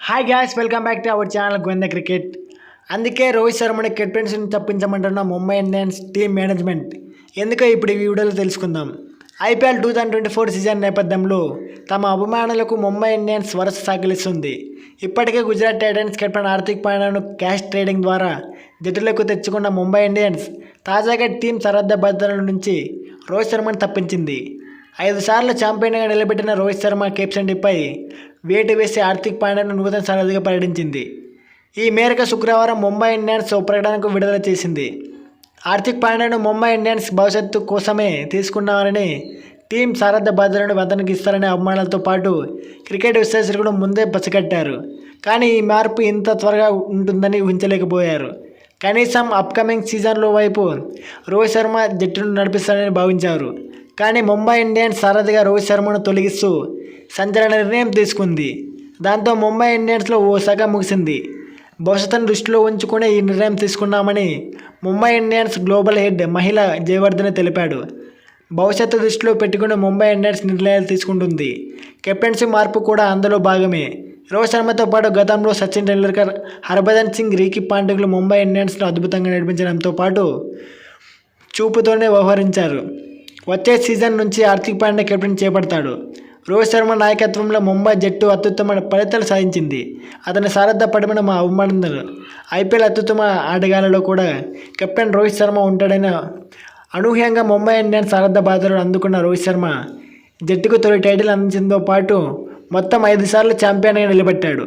Hi guys welcome back to our channel Govinda cricket అందుకే రోహిత్ శర్మని కెప్టెన్సీని తప్పించమంటున్న ముంబై ఇండియన్స్ టీమ్ మేనేజ్మెంట్ ఎందుకో ఇప్పుడు ఈ వీడియోలో తెలుసుకుందాం. IPL two thousand twenty four season నేపథ్యంలో తమ అభిమానులకు ముంబై ఇండియన్స్ వరుస సాగిలిస్తుంది. ఇప్పటికే గుజరాత్ టైటన్స్ కెప్టెన్ హార్దిక్ పాండ్యాను క్యాష్ ట్రేడింగ్ ద్వారా జట్టులకు తెచ్చుకున్న ముంబై ఇండియన్స్ తాజాగా టీం సరద్ద బద్దల నుంచి రోహిత్ శర్మను తప్పించింది. ఐదు సార్లు ఛాంపియన్గా నిలబెట్టిన రోహిత్ శర్మ కెప్టెన్టీపై వేటు వేసి ఆర్థిక పాండ్యాను నూతన సారథిగా ప్రకటించింది ఈ మేరకు శుక్రవారం ముంబై ఇండియన్స్ ప్రకటనకు విడుదల చేసింది. ఆర్థిక పాండ్యాను ముంబై ఇండియన్స్ భవిష్యత్తు కోసమే తీసుకున్నారని టీం సారథ్య భద్రతను అతనికి ఇస్తారనే అవమానాలతో పాటు క్రికెట్ విశ్లేషకులు ముందే పసిగట్టారు. కానీ ఈ మార్పు ఇంత త్వరగా ఉంటుందని ఊహించలేకపోయారు. కనీసం అప్కమింగ్ సీజన్లో వైపు రోహిత్ శర్మ జట్టును నడిపిస్తారని భావించారు. కానీ ముంబై ఇండియన్స్ సారథిగా రోహిత్ శర్మను తొలగిస్తూ సంచలన నిర్ణయం తీసుకుంది. దాంతో ముంబై ఇండియన్స్లో ఓ సగం ముగిసింది. భవిష్యత్తును దృష్టిలో ఉంచుకునే ఈ నిర్ణయం తీసుకున్నామని ముంబై ఇండియన్స్ గ్లోబల్ హెడ్ మహిళ జయవర్ధన్ తెలిపాడు. భవిష్యత్తు దృష్టిలో పెట్టుకుని ముంబై ఇండియన్స్ నిర్ణయాలు తీసుకుంటుంది. కెప్టెన్సీ మార్పు కూడా అందులో భాగమే. రోహిత్ శర్మతో పాటు గతంలో సచిన్ టెండూల్కర్ హర్భజన్ సింగ్ రీకి పాండ్యకులు ముంబై ఇండియన్స్ను అద్భుతంగా నడిపించడంతో పాటు చూపుతోనే వ్యవహరించారు. వచ్చే సీజన్ నుంచి హార్దిక్ పాండ్యా కెప్టెన్ చేపడతాడు. రోహిత్ శర్మ నాయకత్వంలో ముంబై జట్టు అత్యుత్తమ ఫలితాలు సాధించింది. అతని సారథ్య పడమైన మా అభిమానులు. ఐపీఎల్ అత్యుత్తమ ఆటగాళ్ళలో కూడా కెప్టెన్ రోహిత్ శర్మ ఉంటాడని అనూహ్యంగా ముంబై ఇండియన్స్ సారథ్య బాధ్యతలు అందుకున్న రోహిత్ శర్మ జట్టుకు తొలి టైటిల్ అందించడంతో పాటు మొత్తం ఐదు సార్లు ఛాంపియన్గా నిలబెట్టాడు.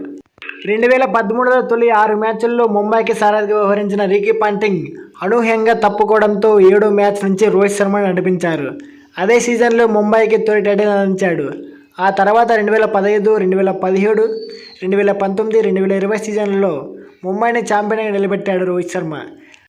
రెండు వేల పదమూడులో తొలి ఆరు మ్యాచ్ల్లో ముంబైకి సారథిగా వ్యవహరించిన రీకీ పాంటింగ్ అనూహ్యంగా తప్పుకోవడంతో ఏడు మ్యాచ్ నుంచి రోహిత్ శర్మను నడిపించారు. అదే సీజన్లో ముంబైకి తొలి టైటిల్ అందించాడు. ఆ తర్వాత రెండు వేల పదహైదు రెండు వేల పదిహేడు రెండు వేల పంతొమ్మిది రెండు వేల ఇరవై సీజన్లలో ముంబైని ఛాంపియన్గా నిలబెట్టాడు రోహిత్ శర్మ.